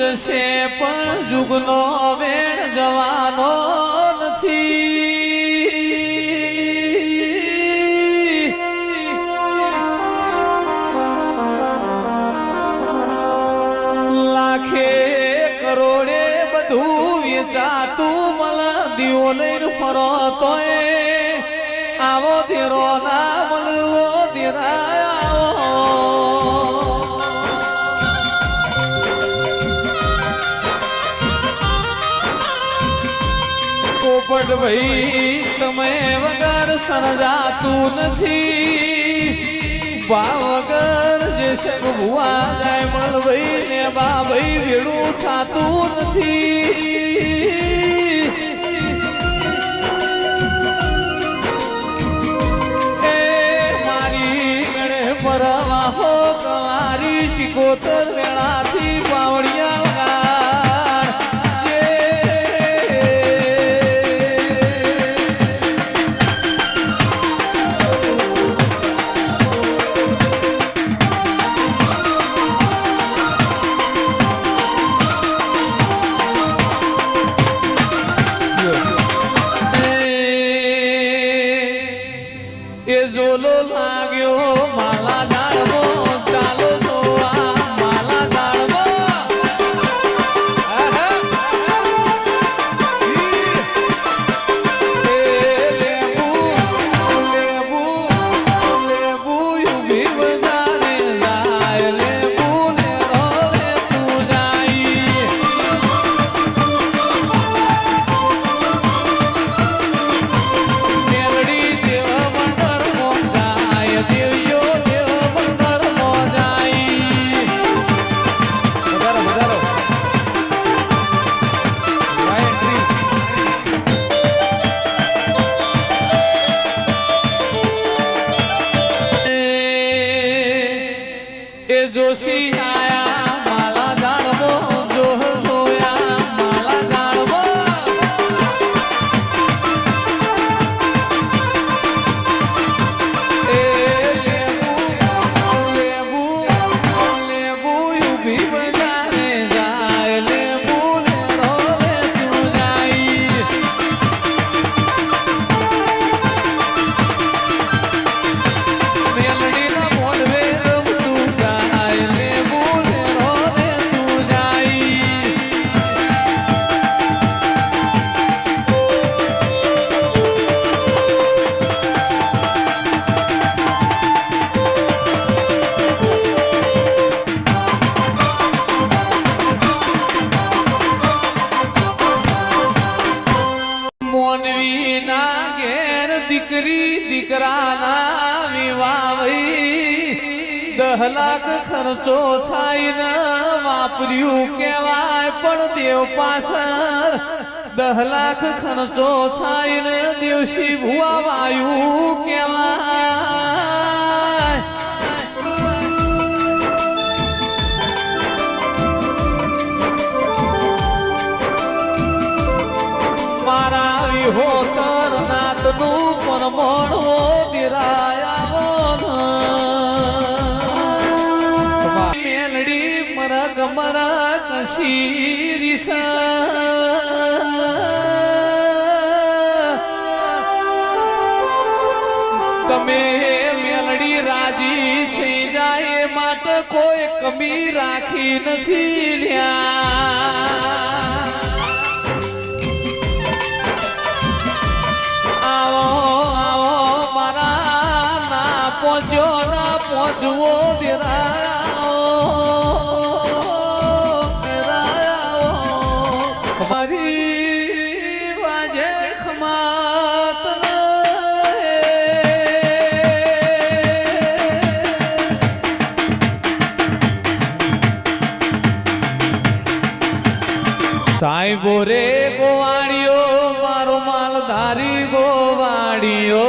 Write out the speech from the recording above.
જશે પણ જુગનો વેણ જવાનો નથી. લાખે કરોડે બધું વેચાતું મલ દીવો લઈને ફરો તોય. આવો ધીરો ના મળવો ધીરા પોપટ ભાઈ સમય વગર સર્જાતું નથી. ભાવ વગર જે શક જાય મલ ને બા ભાઈ વેડું થાતું નથી. મારી ગણે પરવા હો કવારી શિકોતર વેળાથી એ જોશી. મોનવી ના ઘેર દીકરી દીકરાના વિવાહી. દહ લાખ ખર્ચો થાય ને વાપર્યું કેવાય પણ દેવ પાછળ દહ લાખ ખર્ચો થાય ને દેવશી ભુવા વાયુ કેવાય મારા વિહો કરનાથનું પણ મળવો દિરાયા મેલડી મરગ મરગ શીરીસ તમે મેલડી રાજી થઈ જાય માટે કોઈ કમી રાખી નથી લ્યા. પહોંચ્યો ના પહોંચવો દેરાયો મારી વાજે ખમાત સાહેબો રે ગોવાળીઓ મારો માલધારી ગોવાળીઓ